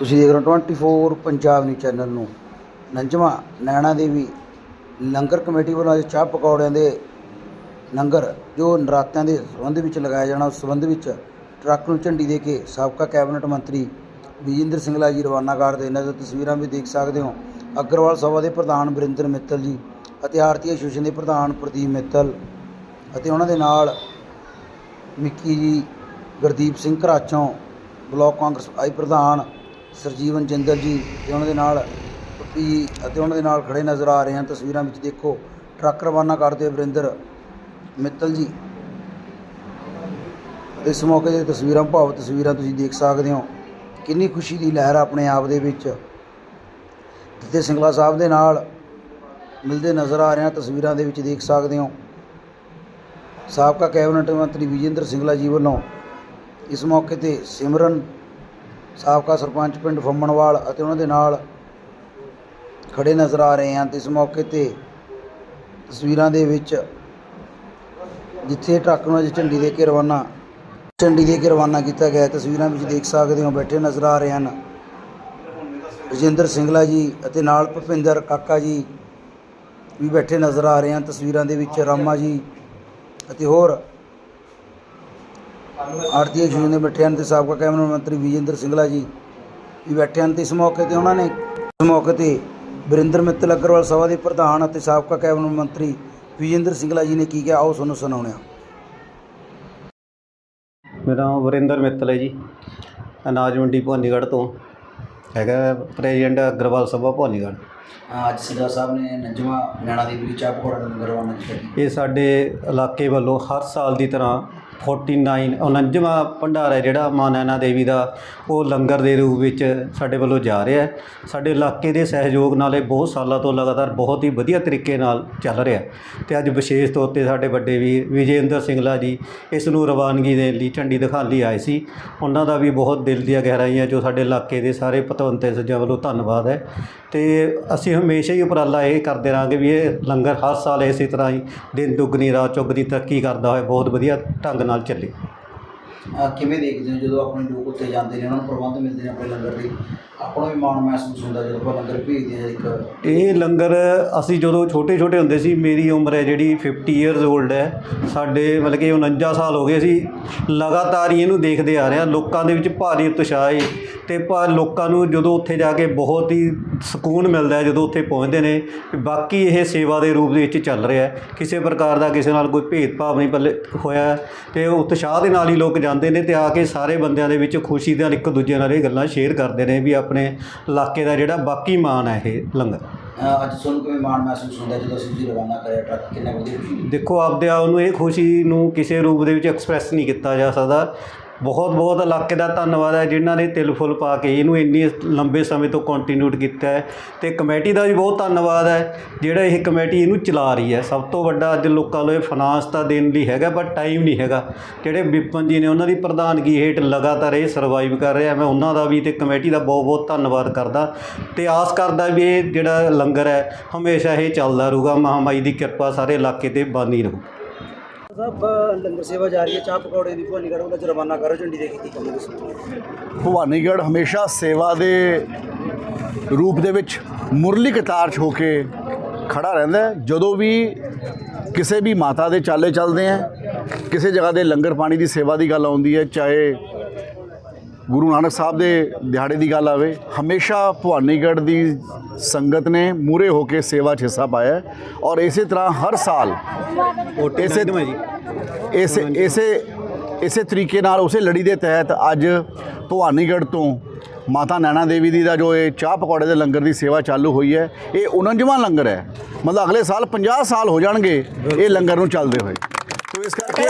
ਤੁਸੀਂ ਦੇਖ ਰਹੇ ਹੋ 24 ਪੰਜਾਬ ਨਿਊਜ਼ ਚੈਨਲ ਨੂੰ। ਨੰਜਮਾ ਨੈਣਾ ਦੇਵੀ, ਲੰਗਰ ਕਮੇਟੀ ਵੱਲੋਂ ਅੱਜ ਚਾਹ ਪਕੌੜਿਆਂ ਦੇ ਲੰਗਰ, ਜੋ ਨਰਾਤਿਆਂ ਦੇ ਸੰਬੰਧ ਵਿੱਚ ਲਗਾਇਆ ਜਾਣਾ, ਉਸ ਸੰਬੰਧ ਵਿੱਚ ਟਰੱਕ ਨੂੰ ਝੰਡੀ ਦੇ ਕੇ ਸਾਬਕਾ ਕੈਬਨਿਟ ਮੰਤਰੀ ਵਿਜੇਂਦਰ ਸਿੰਗਲਾ ਜੀ ਰਵਾਨਾ ਕਰਦੇ ਇਹਨਾਂ ਦੀਆਂ ਤਸਵੀਰਾਂ ਵੀ ਦੇਖ ਸਕਦੇ ਹੋ। ਅਗਰਵਾਲ ਸਭਾ ਦੇ ਪ੍ਰਧਾਨ ਵਰਿੰਦਰ ਮਿੱਤਲ ਜੀ ਅਤੇ ਆਰਤੀ ਐਸੋਸੀਏਸ਼ਨ ਦੇ ਪ੍ਰਧਾਨ ਪ੍ਰਦੀਪ ਮਿੱਤਲ ਅਤੇ ਉਹਨਾਂ ਦੇ ਨਾਲ ਮਿੱਕੀ ਜੀ, ਗੁਰਦੀਪ ਸਿੰਘ ਘਰਾਚੋਂ ਬਲਾਕ ਕਾਂਗਰਸ ਆਈ ਪ੍ਰਧਾਨ ਸਰਜੀਵਨ ਜਿੰਦਲ ਜੀ ਤੇ ਉਹਨਾਂ ਦੇ ਨਾਲ ਪੀ ਅਤੇ ਉਹਨਾਂ ਦੇ ਨਾਲ ਖੜੇ ਨਜ਼ਰ ਆ ਰਹੇ ਹਨ। ਤਸਵੀਰਾਂ ਵਿੱਚ ਦੇਖੋ, ਟਰੱਕ ਰਵਾਨਾ ਕਰਦੇ ਵਰਿੰਦਰ ਮਿੱਤਲ ਜੀ। ਇਸ ਮੌਕੇ ਤੇ ਤਸਵੀਰਾਂ ਭਾਵ ਤਸਵੀਰਾਂ ਤੁਸੀਂ ਦੇਖ ਸਕਦੇ ਹੋ। ਕਿੰਨੀ ਖੁਸ਼ੀ ਦੀ ਲਹਿਰ ਆਪਣੇ ਆਪ ਦੇ ਵਿੱਚ। ਜਿੱਥੇ ਸਿੰਗਲਾ ਸਾਹਿਬ ਦੇ ਨਾਲ ਮਿਲਦੇ ਨਜ਼ਰ ਆ ਰਹੇ ਹਨ ਤਸਵੀਰਾਂ ਦੇ ਵਿੱਚ ਦੇਖ ਸਕਦੇ ਹੋ। ਸਾਬਕਾ ਕੈਬਨਿਟ ਮੰਤਰੀ ਵਿਜੇਂਦਰ ਸਿੰਗਲਾ ਜੀ ਵੱਲੋਂ ਇਸ ਮੌਕੇ ਤੇ ਸਿਮਰਨ ਸਾਬਕਾ ਸਰਪੰਚ ਪਿੰਡ ਫੰਮਣਵਾਲ ਅਤੇ ਉਹਨਾਂ ਦੇ ਨਾਲ ਖੜੇ ਨਜ਼ਰ ਆ ਰਹੇ ਹਨ ਤੇ ਇਸ ਮੌਕੇ ਤੇ ਤਸਵੀਰਾਂ ਦੇ ਵਿੱਚ ਜਿੱਥੇ ਟਰੱਕ ਨੂੰ ਅੱਜ ਝੰਡੀ ਦੇ ਕੇ ਰਵਾਨਾ, ਝੰਡੀ ਦੇ ਕੇ ਰਵਾਨਾ ਕੀਤਾ ਗਿਆ ਤਸਵੀਰਾਂ ਵਿੱਚ ਦੇਖ ਸਕਦੇ ਹੋ, ਬੈਠੇ ਨਜ਼ਰ ਆ ਰਹੇ ਹਨ। ਰਜਿੰਦਰ ਸਿੰਗਲਾ ਜੀ ਅਤੇ ਨਾਲ ਭੁਪਿੰਦਰ ਕਾਕਾ ਜੀ ਵੀ ਬੈਠੇ ਨਜ਼ਰ ਆ ਰਹੇ ਹਨ, ਤਸਵੀਰਾਂ ਦੇ ਵਿੱਚ ਰਾਮਾ ਜੀ ਅਤੇ ਹੋਰ ਆਰਤੀ ਜੂਨ ਦੇ ਬੈਠੇ ਹਨ ਤੇ ਸਾਬਕਾ ਕੈਬਨਿਟ ਮੰਤਰੀ ਵਿਜੇਂਦਰ ਸਿੰਗਲਾ ਜੀ ਵੀ ਬੈਠੇ ਹਨ ਤੇ ਇਸ ਮੌਕੇ ਤੇ ਉਹਨਾਂ ਨੇ ਇਸ ਮੌਕੇ ਤੇ ਵਰਿੰਦਰ ਮਿੱਤਲ ਅਗਰਵਾਲ ਸਭਾ ਦੇ ਪ੍ਰਧਾਨ ਅਤੇ ਸਾਬਕਾ ਕੈਬਨਿਟ ਮੰਤਰੀ ਵਿਜੇਂਦਰ ਸਿੰਗਲਾ ਜੀ ਨੇ ਕੀ ਕਿਹਾ ਆਓ ਤੁਹਾਨੂੰ ਹਾਂ। ਮੇਰਾ ਨਾਮ ਵਰਿੰਦਰ ਮਿੱਤਲ ਹੈ ਜੀ ਅਨਾਜ ਮੰਡੀ ਭਵਾਨੀਗੜ੍ਹ ਤੋਂ। ਹੈਗਾ ਪ੍ਰੈਜ਼ੀਡੈਂਟ ਅਗਰਵਾਲ ਸਭਾ ਭਵਾਨੀਗੜ੍ਹ। ਅੱਜ ਸਿੰਗਲਾ ਸਾਹਿਬ ਨੇ ਨੰਜਮਾ ਨੈਣਾ ਦੀ ਵੀ ਚਾਹ ਪਕੌੜਾ ਦਾ ਲੰਗਰ ਇਹ ਸਾਡੇ ਇਲਾਕੇ ਵੱਲੋਂ ਹਰ ਸਾਲ ਦੀ ਤਰ੍ਹਾਂ 49 49ਵਾਂ ਭੰਡਾਰਾ ਹੈ ਜਿਹੜਾ ਮਾਂ ਨੈਣਾ ਦੇਵੀ ਦਾ। ਉਹ ਲੰਗਰ ਦੇ ਰੂਪ ਵਿੱਚ ਸਾਡੇ ਵੱਲੋਂ ਜਾ ਰਿਹਾ ਸਾਡੇ ਇਲਾਕੇ ਦੇ ਸਹਿਯੋਗ ਨਾਲ ਇਹ ਬਹੁਤ ਸਾਲਾਂ ਤੋਂ ਲਗਾਤਾਰ ਬਹੁਤ ਹੀ ਵਧੀਆ ਤਰੀਕੇ ਨਾਲ ਚੱਲ ਰਿਹਾ ਹੈ। ਤੇ ਅੱਜ ਵਿਸ਼ੇਸ਼ ਤੌਰ ਤੇ ਸਾਡੇ ਵੱਡੇ ਵੀਰ ਵਿਜੇਂਦਰ ਸਿੰਗਲਾ ਜੀ ਇਸ ਨੂੰ ਰਵਾਨਗੀ ਦੇਣ ਲਈ ਝੰਡੀ ਦਿਖਾਉਣ ਲਈ ਆਏ ਸੀ। ਉਹਨਾਂ ਦਾ ਵੀ ਬਹੁਤ ਦਿਲ ਦੀਆਂ ਗਹਿਰਾਈਆਂ ਜੋ ਸਾਡੇ ਇਲਾਕੇ ਦੇ ਸਾਰੇ ਪਤਵੰਤੇ ਸੱਜਣਾਂ ਵੱਲੋਂ ਧੰਨਵਾਦ ਹੈ। ਤੇ ਅਸੀਂ ਹਮੇਸ਼ਾ ਹੀ ਉਪਰਾਲਾ ਇਹ ਕਰਦੇ ਰਹਾਂਗੇ ਵੀ ਇਹ ਲੰਗਰ ਹਰ ਸਾਲ ਇਸੇ ਤਰ੍ਹਾਂ ਹੀ ਦਿਨ ਦੁੱਗਣੀ ਰਾਤ ਚੌਗਣੀ ਤਰੱਕੀ ਕਰਦਾ ਹੋਇਆ ਬਹੁਤ ਵਧੀਆ ਢੰਗ ਨਾਲ ਚੱਲੇ। ਅਹ ਕਿਵੇਂ ਦੇਖਦੇ ਹੋ ਜਦੋਂ ਆਪਣੇ ਲੋਕ ਉੱਥੇ ਜਾਂਦੇ ਨੇ ਉਹਨਾਂ ਨੂੰ ਪ੍ਰਬੰਧ ਮਿਲਦੇ ਨੇ ਆਪਣੇ ਲੰਗਰ ਦੇ ਆਪਾਂ ਨੂੰ ਵੀ ਮਾਣ ਮਹਿਸੂਸ ਹੁੰਦਾ ਜਦੋਂ ਆਪਾਂ ਲੰਗਰ ਭੇਜਦੇ ਹਾਂ ਇੱਕ। ਇਹ ਲੰਗਰ ਅਸੀਂ ਜਦੋਂ ਛੋਟੇ ਛੋਟੇ ਹੁੰਦੇ ਸੀ ਮੇਰੀ ਉਮਰ ਹੈ ਜਿਹੜੀ 50 ਇਅਰਸ 올ਡ ਹੈ। ਸਾਡੇ ਮਤਲਬ ਕਿ 49 ਸਾਲ ਹੋ ਗਏ ਸੀ ਲਗਾਤਾਰ ਹੀ ਇਹਨੂੰ ਦੇਖਦੇ ਆ ਰਹੇ ਹਾਂ। ਲੋਕਾਂ ਦੇ ਵਿੱਚ ਭਾਰੀ ਉਤਸ਼ਾਹ ਹੈ। ਤੇ ਪਰ ਲੋਕਾਂ ਨੂੰ ਜਦੋਂ ਉੱਥੇ ਜਾ ਕੇ ਬਹੁਤ ਹੀ ਸਕੂਨ ਮਿਲਦਾ ਹੈ ਜਦੋਂ ਉੱਥੇ ਪਹੁੰਚਦੇ ਨੇ ਕਿ ਬਾਕੀ ਇਹ ਸੇਵਾ ਦੇ ਰੂਪ ਦੇ ਵਿੱਚ ਚੱਲ ਰਿਹਾ ਹੈ। ਕਿਸੇ ਪ੍ਰਕਾਰ ਦਾ ਕਿਸੇ ਨਾਲ ਕੋਈ ਭੇਦਭਾਵ ਨਹੀਂ ਪੱਲੇ ਹੋਇਆ ਤੇ ਉਤਸ਼ਾਹ ਦੇ ਨਾਲ ਹੀ ਲੋਕ ਜਾਂਦੇ ਨੇ ਤੇ ਆ ਕੇ ਸਾਰੇ ਬੰਦਿਆਂ ਦੇ ਵਿੱਚ ਖੁਸ਼ੀ ਦੇ ਨਾਲ ਇੱਕ ਦੂਜੇ ਨਾਲ ਇਹ ਗੱਲਾਂ ਸ਼ੇਅਰ ਕਰਦੇ ਨੇ ਵੀ ਆਪਣੇ ਇਲਾਕੇ ਦਾ ਜਿਹੜਾ ਬਾਕੀ ਮਾਣ ਹੈ ਇਹ ਲੰਗਰ। ਅੱਜ ਤੁਹਾਨੂੰ ਕਿਵੇਂ ਮਾਣ ਮਹਿਸੂਸ ਹੁੰਦਾ ਜਦੋਂ ਅਸੀਂ ਜੀ ਰਵਾਨਾ ਕਰਿਆ ਟਰੱਕ? ਕਿੰਨਾ ਵਧੀਆ ਦੇਖੋ ਆਪਦੇ ਆਪ ਨੂੰ ਇਹ ਖੁਸ਼ੀ ਨੂੰ ਕਿਸੇ ਰੂਪ ਦੇ ਵਿੱਚ ਐਕਸਪ੍ਰੈਸ ਨਹੀਂ ਕੀਤਾ ਜਾ ਸਕਦਾ। ਬਹੁਤ ਬਹੁਤ ਇਲਾਕੇ ਦਾ ਧੰਨਵਾਦ ਹੈ ਜਿਨ੍ਹਾਂ ਨੇ ਤਿਲ ਫੁੱਲ ਪਾ ਕੇ ਇਹਨੂੰ ਇੰਨੀ ਲੰਬੇ ਸਮੇਂ ਤੋਂ ਕੰਟੀਨਿਊਟ ਕੀਤਾ ਹੈ। ਤੇ ਕਮੇਟੀ ਦਾ ਵੀ ਬਹੁਤ ਧੰਨਵਾਦ ਹੈ, ਜਿਹੜਾ ਇਹ ਕਮੇਟੀ ਇਹਨੂੰ ਚਲਾ ਰਹੀ ਹੈ। ਸਭ ਤੋਂ ਵੱਡਾ ਅੱਜ ਲੋਕਾਂ ਨੂੰ ਇਹ ਫਾਈਨਾਂਸ ਤਾਂ ਦੇਣ ਲਈ ਹੈਗਾ, ਪਰ ਟਾਈਮ ਨਹੀਂ ਹੈਗਾ। ਜਿਹੜੇ ਵਿਪਨ ਜੀ ਨੇ ਉਹਨਾਂ ਦੀ ਪ੍ਰਧਾਨਗੀ ਹੇਠ ਲਗਾਤਾਰ ਇਹ ਸਰਵਾਈਵ ਕਰ ਰਿਹਾ, ਮੈਂ ਉਹਨਾਂ ਦਾ ਵੀ ਤੇ ਕਮੇਟੀ ਦਾ ਬਹੁਤ ਬਹੁਤ ਧੰਨਵਾਦ ਕਰਦਾ। ਤੇ ਆਸ ਕਰਦਾ ਵੀ ਇਹ ਜਿਹੜਾ ਲੰਗਰ ਹੈ, ਹਮੇਸ਼ਾ ਇਹ ਚੱਲਦਾ ਰਹੂਗਾ। ਮਹਾਮਾਈ ਦੀ ਕਿਰਪਾ ਸਾਰੇ ਇਲਾਕੇ ਤੇ ਬਾਨੀ ਰਹੂ। ਸਾਹਿਬ, ਲੰਗਰ ਸੇਵਾ ਜਾਰੀ ਹੈ, ਚਾਹ ਪਕੌੜੇ ਦੀ ਭਵਾਨੀਗੜ੍ਹ ਵੱਲੋਂ ਰਵਾਨਾ ਕਰੋ, ਝੰਡੀ ਦੇ ਕੇ ਕੀ ਭਵਾਨੀਗੜ੍ਹ ਹਮੇਸ਼ਾ ਸੇਵਾ ਦੇ ਰੂਪ ਦੇ ਵਿੱਚ ਮੁਰਲੀ ਕਤਾਰ 'ਚ ਹੋ ਕੇ ਖੜਾ ਰਹਿੰਦਾ ਜਦੋਂ ਵੀ ਕਿਸੇ ਵੀ ਮਾਤਾ ਦੇ ਚਾਲੇ ਚੱਲਦੇ ਆ ਕਿਸੇ ਜਗ੍ਹਾ ਦੇ ਲੰਗਰ ਪਾਣੀ ਦੀ ਸੇਵਾ ਦੀ ਗੱਲ ਆਉਂਦੀ ਹੈ, ਚਾਹੇ ਗੁਰੂ ਨਾਨਕ ਸਾਹਿਬ ਦੇ ਦਿਹਾੜੇ ਦੀ ਗੱਲ ਆਵੇ ਹਮੇਸ਼ਾ ਭਵਾਨੀਗੜ੍ਹ ਦੀ ਸੰਗਤ ਨੇ ਮੂਰੇ ਹੋ ਕੇ ਸੇਵਾ 'ਚ ਹਿੱਸਾ ਪਾਇਆ ਔਰ ਇਸੇ ਤਰ੍ਹਾਂ ਹਰ ਸਾਲ ਇਸੇ ਇਸੇ ਇਸੇ ਇਸੇ ਤਰੀਕੇ ਨਾਲ ਉਸੇ ਲੜੀ ਦੇ ਤਹਿਤ ਅੱਜ ਭਵਾਨੀਗੜ੍ਹ ਤੋਂ ਮਾਤਾ ਨੈਣਾ ਦੇਵੀ ਦੀ ਦਾ ਜੋ ਇਹ ਚਾਹ ਪਕੌੜੇ ਦੇ ਲੰਗਰ ਦੀ ਸੇਵਾ ਚਾਲੂ ਹੋਈ ਹੈ ਇਹ 49ਵਾਂ ਲੰਗਰ ਹੈ। ਮਤਲਬ ਅਗਲੇ ਸਾਲ 50 ਸਾਲ ਹੋ ਜਾਣਗੇ ਇਹ ਲੰਗਰ ਨੂੰ ਚੱਲਦੇ ਹੋਏ। ਤੋ ਇਸ ਕਰਕੇ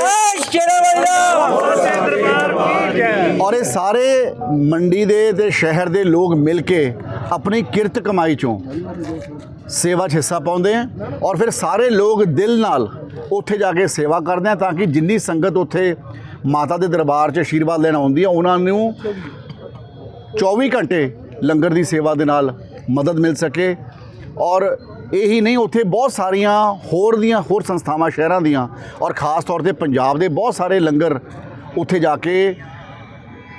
ਔਰ ਇਹ ਸਾਰੇ ਮੰਡੀ ਦੇ ਤੇ ਸ਼ਹਿਰ ਦੇ ਲੋਕ ਮਿਲ ਕੇ ਆਪਣੀ ਕਿਰਤ ਕਮਾਈ ਚੋਂ ਸੇਵਾ 'ਚ ਹਿੱਸਾ ਪਾਉਂਦੇ ਆ ਔਰ ਫਿਰ ਸਾਰੇ ਲੋਕ ਦਿਲ ਨਾਲ ਉੱਥੇ ਜਾ ਕੇ ਸੇਵਾ ਕਰਦੇ ਆ ਤਾਂ ਕਿ ਜਿੰਨੀ ਸੰਗਤ ਉੱਥੇ ਮਾਤਾ ਦੇ ਦਰਬਾਰ 'ਚ ਆਸ਼ੀਰਵਾਦ ਲੈਣ ਆਉਂਦੀ ਆ ਉਹਨਾਂ ਨੂੰ 24 ਘੰਟੇ ਲੰਗਰ ਦੀ ਸੇਵਾ ਦੇ ਨਾਲ ਮਦਦ ਮਿਲ ਸਕੇ ਔਰ ਇਹੀ ਨਹੀਂ, ਉੱਥੇ ਬਹੁਤ ਸਾਰੀਆਂ ਹੋਰ ਦੀਆਂ, ਹੋਰ ਸੰਸਥਾਵਾਂ ਸ਼ਹਿਰਾਂ ਦੀਆਂ ਔਰ ਖਾਸ ਤੌਰ ਤੇ ਪੰਜਾਬ ਦੇ ਬਹੁਤ ਸਾਰੇ ਲੰਗਰ ਉੱਥੇ ਜਾ ਕੇ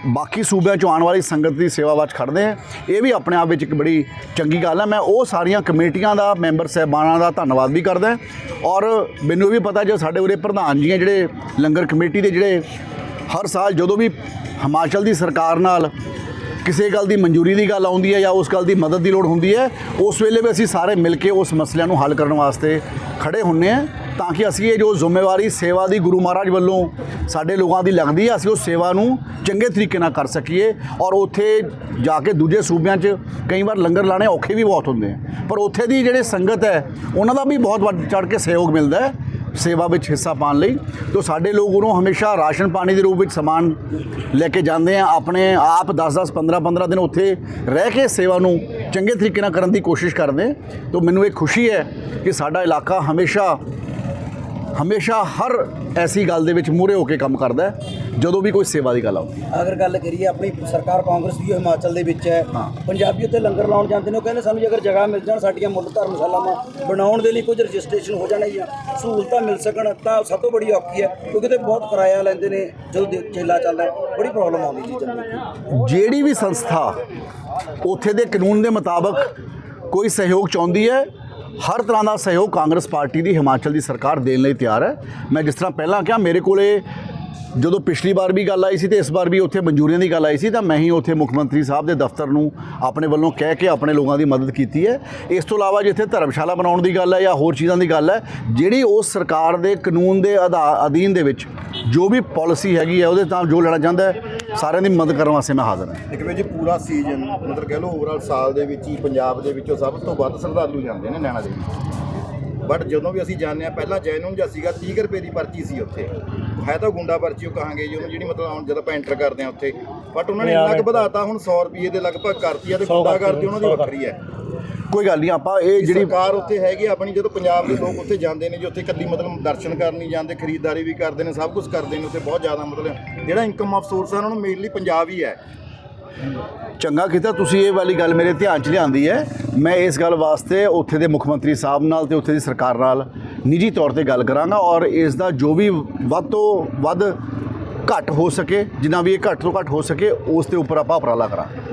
ਬਾਕੀ ਸੂਬਿਆਂ ਚੋਂ ਆਉਣ ਵਾਲੀ ਸੰਗਤ ਦੀ ਸੇਵਾ ਵਿੱਚ ਖੜਦੇ ਆ। ਇਹ ਵੀ ਆਪਣੇ ਆਪ ਵਿੱਚ ਇੱਕ ਬੜੀ ਚੰਗੀ ਗੱਲ ਹੈ ਮੈਂ ਉਹ ਸਾਰੀਆਂ ਕਮੇਟੀਆਂ ਦਾ, ਮੈਂਬਰ ਸਹਿਬਾਨਾਂ ਦਾ ਧੰਨਵਾਦ ਵੀ ਕਰਦਾ ਔਰ ਮੈਨੂੰ ਵੀ ਪਤਾ ਜੋ ਸਾਡੇ ਉਰੇ ਪ੍ਰਧਾਨ ਜੀ ਹੈ ਜਿਹੜੇ ਲੰਗਰ ਕਮੇਟੀ ਦੇ ਜਿਹੜੇ ਹਰ ਸਾਲ ਜਦੋਂ ਵੀ ਹਿਮਾਚਲ ਦੀ ਸਰਕਾਰ ਨਾਲ ਕਿਸੇ ਗੱਲ ਦੀ ਮਨਜ਼ੂਰੀ ਦੀ ਗੱਲ ਆਉਂਦੀ ਹੈ ਜਾਂ ਉਸ ਗੱਲ ਦੀ ਮਦਦ ਦੀ ਲੋੜ ਹੁੰਦੀ ਹੈ, ਉਸ ਵੇਲੇ ਵੀ ਅਸੀਂ ਸਾਰੇ ਮਿਲ ਕੇ ਉਸ ਮਸਲਿਆਂ ਨੂੰ ਹੱਲ ਕਰਨ ਵਾਸਤੇ ਖੜੇ ਹੁੰਨੇ ਆ ਤਾਂ ਕਿ ਅਸੀਂ ਇਹ ਜੋ ਜ਼ਿੰਮੇਵਾਰੀ ਸੇਵਾ ਦੀ ਗੁਰੂ ਮਹਾਰਾਜ ਵੱਲੋਂ ਸਾਡੇ ਲੋਕਾਂ ਦੀ ਲੱਗਦੀ ਹੈ, ਅਸੀਂ ਉਹ ਸੇਵਾ ਨੂੰ ਚੰਗੇ ਤਰੀਕੇ ਨਾਲ ਕਰ ਸਕੀਏ ਔਰ ਉੱਥੇ ਜਾ ਕੇ ਦੂਜੇ ਸੂਬਿਆਂ 'ਚ ਕਈ ਵਾਰ ਲੰਗਰ ਲਾਣੇ ਔਖੇ ਵੀ ਬਹੁਤ ਹੁੰਦੇ ਆ। ਪਰ ਉੱਥੇ ਦੀ ਜਿਹੜੇ ਸੰਗਤ ਹੈ, ਉਹਨਾਂ ਦਾ ਵੀ ਬਹੁਤ ਵੱਧ ਚੜ ਕੇ ਸਹਿਯੋਗ ਮਿਲਦਾ ਹੈ। ਸੇਵਾ ਵਿੱਚ ਹਿੱਸਾ ਪਾਉਣ ਲਈ। ਤੋਂ ਸਾਡੇ ਲੋਕ ਉਹਨੂੰ ਹਮੇਸ਼ਾ ਰਾਸ਼ਨ ਪਾਣੀ ਦੇ ਰੂਪ ਵਿੱਚ ਸਮਾਨ ਲੈ ਕੇ ਜਾਂਦੇ ਆ। ਆਪਣੇ ਆਪ 10-10 15-15 ਦਿਨ ਉੱਥੇ ਰਹਿ ਕੇ ਸੇਵਾ ਨੂੰ ਚੰਗੇ ਤਰੀਕੇ ਨਾਲ ਕਰਨ ਦੀ ਕੋਸ਼ਿਸ਼ ਕਰਦੇ। ਤੋਂ ਮੈਨੂੰ ਇਹ ਖੁਸ਼ੀ ਹੈ ਕਿ ਸਾਡਾ ਇਲਾਕਾ ਹਮੇਸ਼ਾ ਹਮੇਸ਼ਾ ਹਰ ਐਸੀ ਗੱਲ ਦੇ ਵਿੱਚ ਮੂਹਰੇ ਹੋ ਕੇ ਕੰਮ ਕਰਦਾ ਹੈ ਜਦੋਂ ਵੀ ਕੋਈ ਸੇਵਾ ਦੀ ਗੱਲ ਆਉਂਦੀ ਹੈ। ਅਗਰ ਗੱਲ ਕਰੀਏ ਆਪਣੀ ਸਰਕਾਰ ਕਾਂਗਰਸ ਦੀ ਹਿਮਾਚਲ ਦੇ ਵਿੱਚ ਹੈ। ਪੰਜਾਬੀ ਉੱਥੇ ਲੰਗਰ ਲਾਉਣ ਜਾਂਦੇ ਨੇ ਉਹ ਕਹਿੰਦੇ ਸਾਨੂੰ ਜੇ ਅਗਰ ਜਗ੍ਹਾ ਮਿਲ ਜਾਣ ਸਾਡੀਆਂ ਮੁੱਢ ਧਰਮਸ਼ਾਲਾਵਾਂ ਬਣਾਉਣ ਦੇ ਲਈ ਕੁਝ ਰਜਿਸਟ੍ਰੇਸ਼ਨ ਹੋ ਜਾਣਾ ਜਾਂ ਸਹੂਲਤਾਂ ਮਿਲ ਸਕਣ ਤਾਂ ਸਭ ਤੋਂ ਬੜੀ ਔਖੀ ਹੈ ਕਿਉਂਕਿ ਤੇ ਬਹੁਤ ਕਿਰਾਇਆ ਲੈਂਦੇ ਨੇ ਜਦੋਂ ਚੇਲਾ ਚੱਲਦਾ ਬੜੀ ਪ੍ਰੋਬਲਮ ਆਉਂਦੀ ਦੀ ਜਿਹੜੀ ਵੀ ਸੰਸਥਾ ਉੱਥੇ ਦੇ ਕਾਨੂੰਨ ਦੇ ਮੁਤਾਬਕ ਕੋਈ ਸਹਿਯੋਗ ਚਾਹੁੰਦੀ ਹੈ ਹਰ ਤਰ੍ਹਾਂ ਦਾ ਸਹਿਯੋਗ ਕਾਂਗਰਸ ਪਾਰਟੀ ਦੀ ਹਿਮਾਚਲ ਦੀ ਸਰਕਾਰ ਦੇਣ ਲਈ ਤਿਆਰ ਹੈ। ਮੈਂ ਜਿਸ ਤਰ੍ਹਾਂ ਪਹਿਲਾਂ ਕਿਹਾ, ਮੇਰੇ ਕੋਲੇ ਜਦੋਂ ਪਿਛਲੀ ਵਾਰ ਵੀ ਗੱਲ ਆਈ ਸੀ ਤੇ ਇਸ ਵਾਰ ਵੀ ਉੱਥੇ ਮਨਜ਼ੂਰੀਆਂ ਦੀ ਗੱਲ ਆਈ ਸੀ, ਤਾਂ ਮੈਂ ਹੀ ਉੱਥੇ ਮੁੱਖ ਮੰਤਰੀ ਸਾਹਿਬ ਦੇ ਦਫ਼ਤਰ ਨੂੰ ਆਪਣੇ ਵੱਲੋਂ ਕਹਿ ਕੇ ਆਪਣੇ ਲੋਕਾਂ ਦੀ ਮਦਦ ਕੀਤੀ ਹੈ। ਇਸ ਤੋਂ ਇਲਾਵਾ ਜਿੱਥੇ ਧਰਮਸ਼ਾਲਾ ਬਣਾਉਣ ਦੀ ਗੱਲ ਹੈ ਜਾਂ ਹੋਰ ਚੀਜ਼ਾਂ ਦੀ ਗੱਲ ਹੈ, ਜਿਹੜੀ ਉਸ ਸਰਕਾਰ ਦੇ ਕਾਨੂੰਨ ਦੇ ਅਧਾ- ਅਧੀਨ ਦੇ ਵਿੱਚ ਜੋ ਵੀ ਪਾਲਿਸੀ ਹੈਗੀ ਹੈ, ਉਹਦੇ ਤਾਂ ਜੋ ਲੈਣਾ ਚਾਹੁੰਦਾ ਹੈ ਸਾਰਿਆਂ ਦੀ ਮਦਦ ਕਰਨ ਵਾਸਤੇ ਮੈਂ ਹਾਜ਼ਰ ਹਾਂ। ਇੱਕ ਵੀ ਜੀ ਪੂਰਾ ਸੀਜ਼ਨ ਮਤਲਬ ਕਹਿ ਲਓ ਓਵਰਆਲ ਸਾਲ ਦੇ ਵਿੱਚ ਹੀ ਪੰਜਾਬ ਦੇ ਵਿੱਚੋਂ ਸਭ ਤੋਂ ਵੱਧ ਸ਼ਰਧਾਲੂ ਜਾਂਦੇ ਨੇ ਨੈਣਾ ਦੇਵੀ। ਬਟ ਜਦੋਂ ਵੀ ਅਸੀਂ ਜਾਂਦੇ ਆ ਪਹਿਲਾਂ ਜੈਨੂਨ ਜਾਂ ਸੀਗਾ 30 ਰੁਪਏ ਦੀ ਪਰਚੀ ਸੀ ਉੱਥੇ। ਹੈ ਤਾਂ ਗੁੰਡਾ ਪਰਚੀ ਉਹ ਕਹਾਂਗੇ ਜੀ ਉਹਨੂੰ ਜਿਹੜੀ ਮਤਲਬ ਹੁਣ ਜਦੋਂ ਆਪਾਂ ਐਂਟਰ ਕਰਦੇ ਆ ਉੱਥੇ। ਬਟ ਉਹਨਾਂ ਨੇ ਇੰਨਾ ਕੁ ਵਧਾਤਾ ਹੁਣ 100 ਰੁਪਏ ਦੇ ਲਗਭਗ ਕਰਤੀ ਆ ਤੇ ਗੁੰਡਾ ਕਰਤੀ ਉਹਨਾਂ ਦੀ ਵੱਖਰੀ ਹੈ। ਕੋਈ ਗੱਲ ਨਹੀਂ ਆਪਾਂ ਇਹ ਜਿਹੜੀ ਸਰਕਾਰ ਉੱਥੇ ਹੈਗੀ ਆਪਣੀ ਜਦੋਂ ਪੰਜਾਬ ਦੇ ਲੋਕ ਉੱਥੇ ਜਾਂਦੇ ਨੇ ਜੀ ਉੱਥੇ ਇਕੱਲੀ ਮਤਲਬ ਦਰਸ਼ਨ ਕਰਨ ਨਹੀਂ ਜਾਂਦੇ ਖਰੀਦਦਾਰੀ ਵੀ ਕਰਦੇ ਨੇ ਸਭ ਕੁਝ ਕਰਦੇ ਨੇ ਉੱਥੇ ਬਹੁਤ ਜ਼ਿਆਦਾ ਮਤਲਬ ਜਿਹੜਾ ਇਨਕਮ ਆਫ ਸੋਰਸ ਆ ਉਹਨਾਂ ਨੂੰ ਮੇਨਲੀ ਪੰਜਾਬ ਹੀ ਹੈ। ਚੰਗਾ ਕੀਤਾ ਤੁਸੀਂ ਇਹ ਵਾਲੀ ਗੱਲ ਮੇਰੇ ਧਿਆਨ 'ਚ ਲਿਆਂਦੀ ਹੈ। ਮੈਂ ਇਸ ਗੱਲ ਵਾਸਤੇ ਉੱਥੇ ਦੇ ਮੁੱਖ ਮੰਤਰੀ ਸਾਹਿਬ ਨਾਲ ਤੇ ਉੱਥੇ ਦੀ ਸਰਕਾਰ ਨਾਲ ਨਿੱਜੀ ਤੌਰ ਤੇ ਗੱਲ ਕਰਾਂਗਾ ਔਰ ਇਸ ਦਾ ਜੋ ਵੀ ਵੱਧ ਤੋਂ ਵੱਧ ਘੱਟ ਹੋ ਸਕੇ ਜਿੰਨਾ ਵੀ ਇਹ ਘੱਟ ਤੋਂ ਘੱਟ ਹੋ ਸਕੇ ਉਸ ਦੇ ਉੱਪਰ ਆਪਾਂ ਉਪਰਾਲਾ ਕਰਾਂਗੇ।